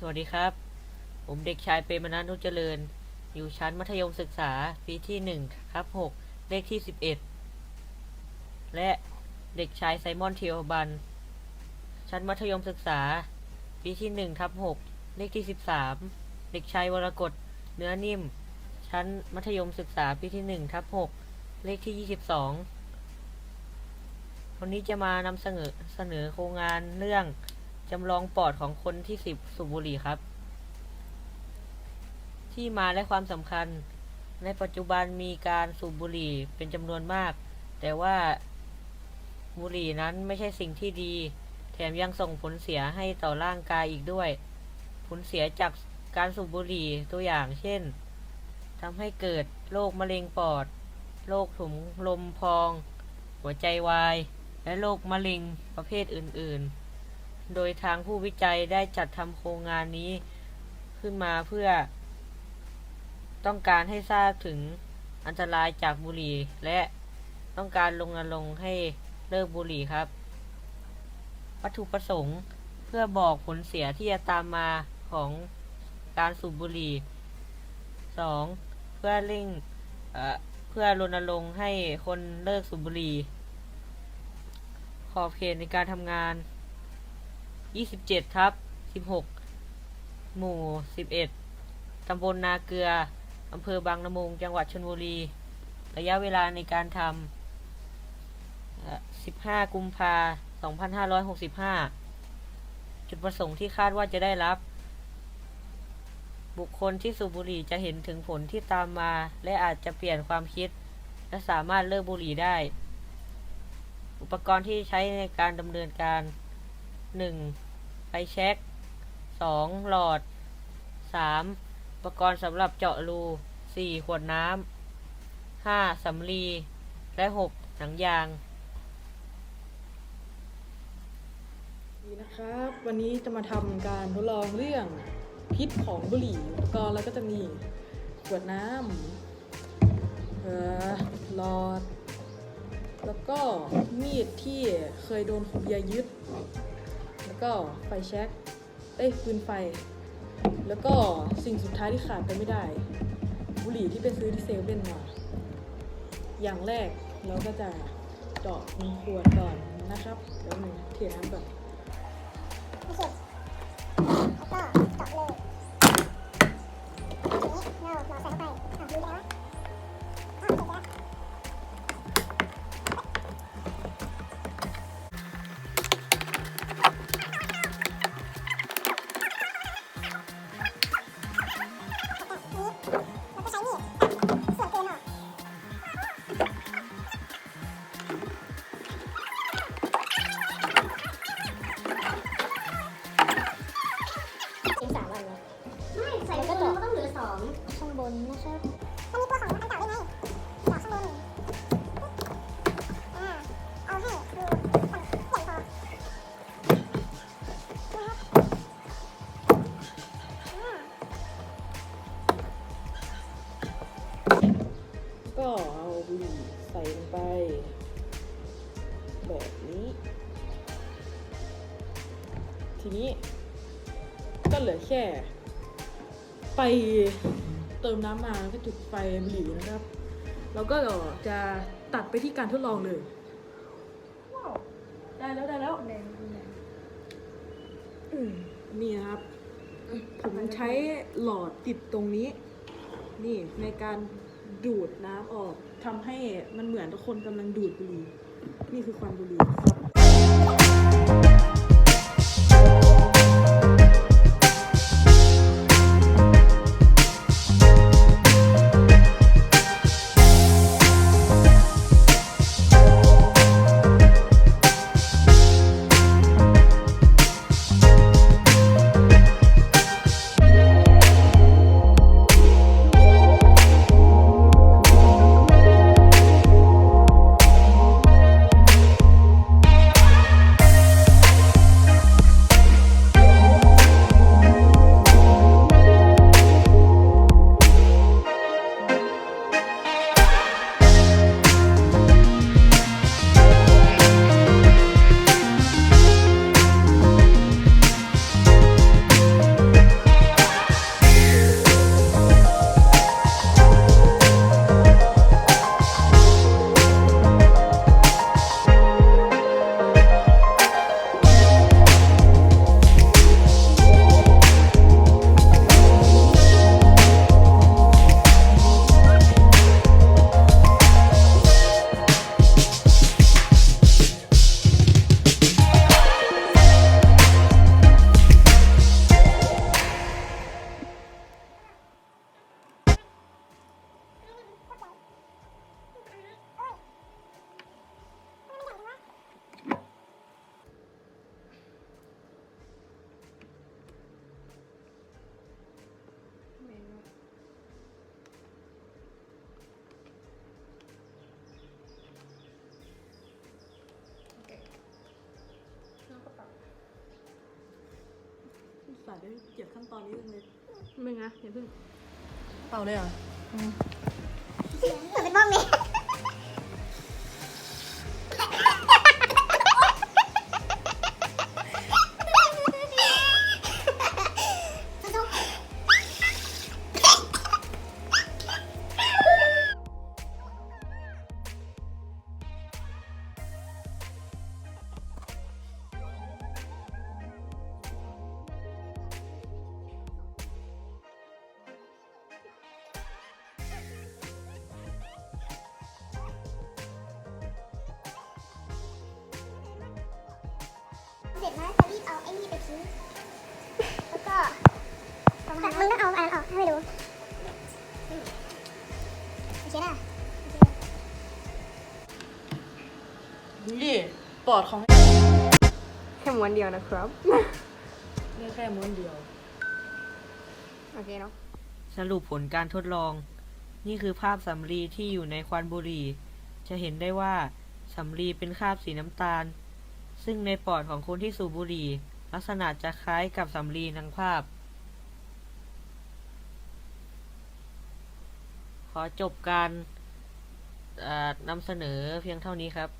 สวัสดีครับ ผมเด็กชายเปรมนัสนุจเจริญ อยู่ชั้นมัธยมศึกษาปีที่หนึ่งครับหกเลขที่สิบเอ็ดและเด็กชายไซมอนเทียวบัน ชั้นมัธยมศึกษา ปีที่หนึ่งทับหกเลขที่สิบสามเด็กชายวรกฎเนื้อนิ่ม ชั้นมัธยมศึกษาปีที่หนึ่งทับหกเลขที่ยี่สิบสองวันนี้จะมานำเสนอเสนอโครงงานเรื่อง จำลองปอดของคนที่สิบสูบบุหรี่ครับ ที่มาและความสำคัญ ในปัจจุบันมีการสูบบุหรี่เป็นจำนวนมาก แต่ว่าบุหรี่นั้นไม่ใช่สิ่งที่ดี แถมยังส่งผลเสียให้ต่อร่างกายอีกด้วย ผลเสียจากการสูบบุหรี่ตัวอย่างเช่นทำให้เกิดโรคมะเร็งปอด โรคถุงลมพอง หัวใจวาย และโรคมะเร็งประเภทอื่น ๆ โดยทางผู้วิจัยได้จัดทำโครงงานนี้ขึ้นมาเพื่อ ต้องการให้ทราบถึงอันตรายจากบุหรี่ และต้องการลงนรงค์ให้เลิกบุหรี่ครับ วัตถุประสงค์เพื่อบอกผลเสียที่จะตามมาของการสูบบุหรี่ 2. เพื่อเร่งเพื่อรณรงค์ให้คนเลิกสูบบุหรี่ ขอบเขตในการทำงาน 27ทับ16หมู่11ตำบลนาเกลืออำเภอบางละมุง จังหวัดชลบุรี ระยะเวลาในการทำเอ่อ15กุมภา2565จุดประสงค์ที่คาดว่าจะได้รับ บุคคลที่สูบบุหรี่จะเห็นถึงผลที่ตามมา และอาจจะเปลี่ยนความคิด และสามารถเลิกบุหรี่ได้ อุปกรณ์ที่ใช้ในการดำเนินการ 1. ไฟแช็ก 2. หลอด 3. อุปกรณ์สำหรับเจาะรู 4. ขวดน้ำ 5. สำลี และ 6. หนังยาง ดีนะครับ วันนี้จะมาทำการทดลองเรื่องพิษของบุหรี่อุปกรณ์แล้วก็จะมีขวดน้ำเอ่อหลอด แล้วก็มีดที่เคยโดนขูเบียร์ยึด ก็ไฟแช็กเอ้ยปืนไฟ แล้วก็สิ่งสุดท้ายที่ขาดไปไม่ได้ บุหรี่ที่ไปซื้อที่เซเว่นมาอย่างแรกเราก็จะเจาะหนึ่งขวดก่อนนะครับเดี๋ยวหนึ่งเทน้ำก่อนโอเคแล้วก็เจาะเลย บนนะครับมันมีตัวของอันเก่าด้ไงต่อข้างบนอ่าเอาให้ดูต่ำใหญ่พอนะครับอ่าก็เอาบุหรี่ใส่ลงไป แบบนี้ ทีนี้ก็เหลือแค่ ไป เติมน้ำมาแล้วก็จุดไฟบุหรี่นะครับ แล้วก็จะตัดไปที่การทดลองเลย ได้แล้วได้แล้วอืมนี่นะครับ ผมใช้หลอดติดตรงนี้ นี่ในการดูดน้ำออกทำให้มันเหมือนทุกคนกำลังดูดบุหรี่นี่คือควันบุหรี่ครับ สัตว์ได้เกลียดขั้นตอนนี้จังเลยมึงอะอย่าเพิ่งเปล่าเลยเหรอเปิดเป็นบ้องเลย เสร็จแล้วจะรีบเอาไอ้นี่ไปทิ้งแล้วก็มึงต้องเอาอันนั้นออกให้ดูอืมโอเคนะนี่ปอดของแค่ม้วนเดียวนะครับ นี่แค่ม้วนเดียว โอเคเนาะ สรุปผลการทดลอง นี่คือภาพสำลีที่อยู่ในควันบุหรี่ จะเห็นได้ว่าสำลีเป็นคราบสีน้ำตาล ซึ่งในปอดของคนที่สูบบุหรี่ ลักษณะจะคล้ายกับสำลีนังภาพ ขอจบการนำเสนอเพียงเท่านี้ครับ